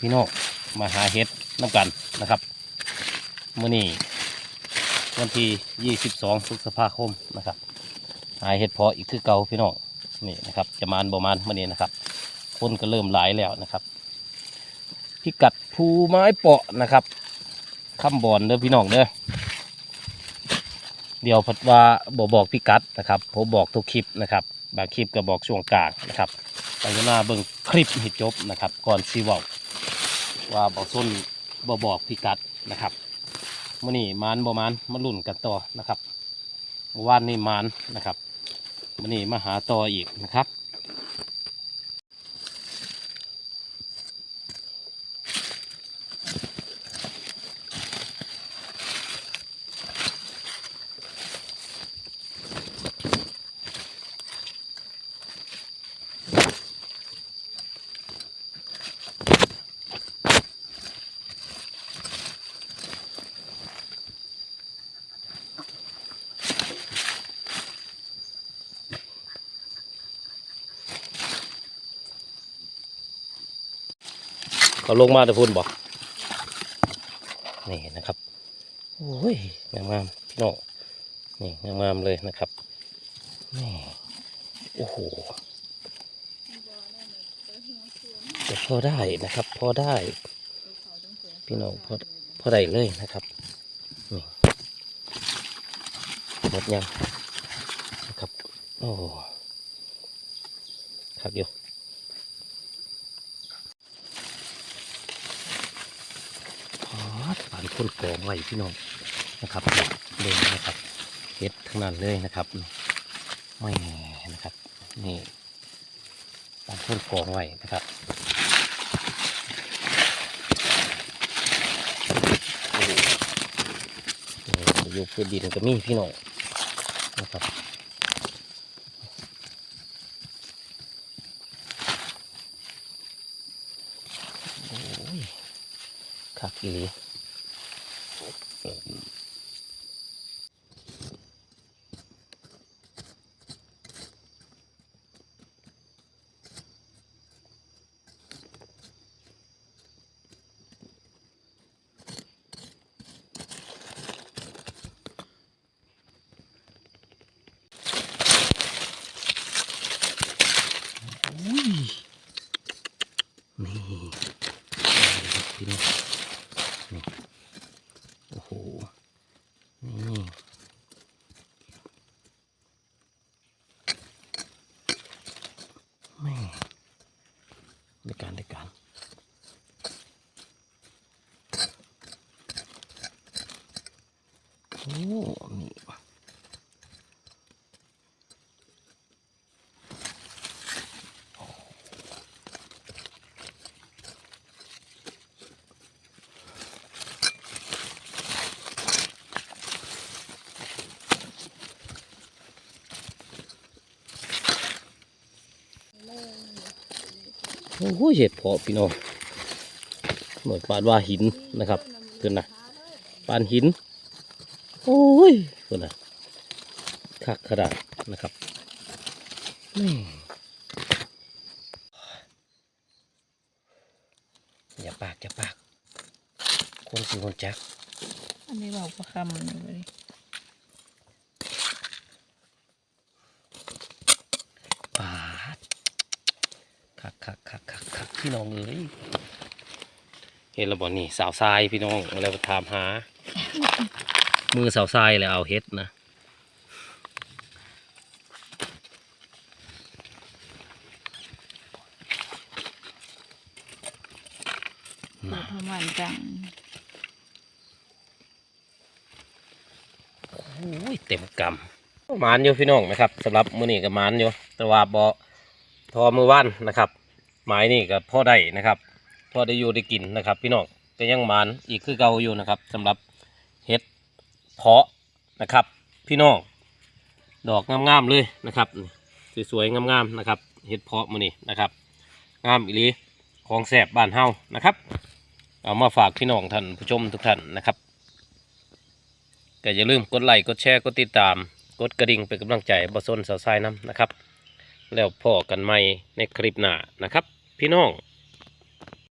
พี่น้องมาหาเห็ดน้ำกันนะครับเมื้อนี้วันที่ 22พฤษภาคมนะครับ หาเห็ดเพาะอีกคือเก่าพี่น้องนี่นะครับ จะมานประมาณมื้อนี้นะครับคนก็เริ่มหลายแล้วนะครับ พิกัดภูไม้เปาะนะครับคำบอนเด้อพี่น้องเด้อเดี๋ยวพัดว่าบอบอกพิกัดนะครับผมบอกทุกคลิปนะครับ บางคลิปก็บอกช่วงกลางนะครับไปหน้าเบิ่งคลิปให้จบนะครับ ก่อนซีว่า ว่าบอกส้นบอบอกพิกัดนะครับมื่อนี้มานบอมานมาลุ่นกันต่อนะครับเมื่อวานนี่มานนะครับมื่อนี้มาหาต่ออีกนะครับ เขาลงมาแต่พุ่นบอกนี่นะครับโอ้ยงามงามพี่น้องนี่งามงามเลยนะครับนี่โอ้โหจะพอได้นะครับ พอได้พี่น้องพอพอได้เลยนะครับนี่หมดยังนะครับโอ้ครับอยู่ พอ ดปานคนกองไว้พี่น้องนะครับเด่นนะครับเฮ็ดทั้งนั้นเลยนะครับไม่นะครับนี่ปานคนกองไว้นะครับโอ้โหนี่อยู่พื้นดินก็มีพี่น้องนะครับโอ้ยคักอีหลี อุ้ยนี่พี่น้อง นี่โอ้โห นี่แม่ ในการในการ โอ้นี่ว่ะโอ้โหเห็ดเพาะพี่น้องเหมือนปานว่าหินนะครับเพื่อนนะปานหิน โอ้ยเพื่อนนะคักขนาดนะครับแม่อย่าปากอย่าปาก คนสิคนจัก อันนี้บอกประคำมันอยู่เลยปาดคักคักคักคักคัก พี่น้องเอ้ยเห็นแล้วบ่นี่สาวทรายพี่น้องแล้วถามหา มือสาวทรายแล้วเอาเฮ็ดนะปวดประมาณจังโอ้ยเต็มกำมานอยู่พี่น้องนะครับสำหรับมือนี้กับมานอยู่แต่ว่าบ่ทอมือว่านนะครับ ไม้นี่ก็พ่อได้นะครับพ่อได้อยู่ได้กินนะครับ พี่น้องก็ยังมานอีกคือเก่าอยู่นะครับสำหรับเฮ็ดเพาะนะครับ พี่น้องดอกงามๆเลยนะครับสวยๆงามๆนะครับเฮ็ดเพาะมือนี้นะครับงามอีหลีของแสบบ้านเฮานะครับ เอามาฝากพี่น้องท่านผู้ชมทุกท่านนะครับก็อย่าลืมกดไลค์กดแชร์กดติดตาม กดกระดิ่งเป็นกำลังใจบอสนสาวไซน้ำนะครับ แล้วพอกันใหม่ในคลิปหน้านะครับ พี่น้อง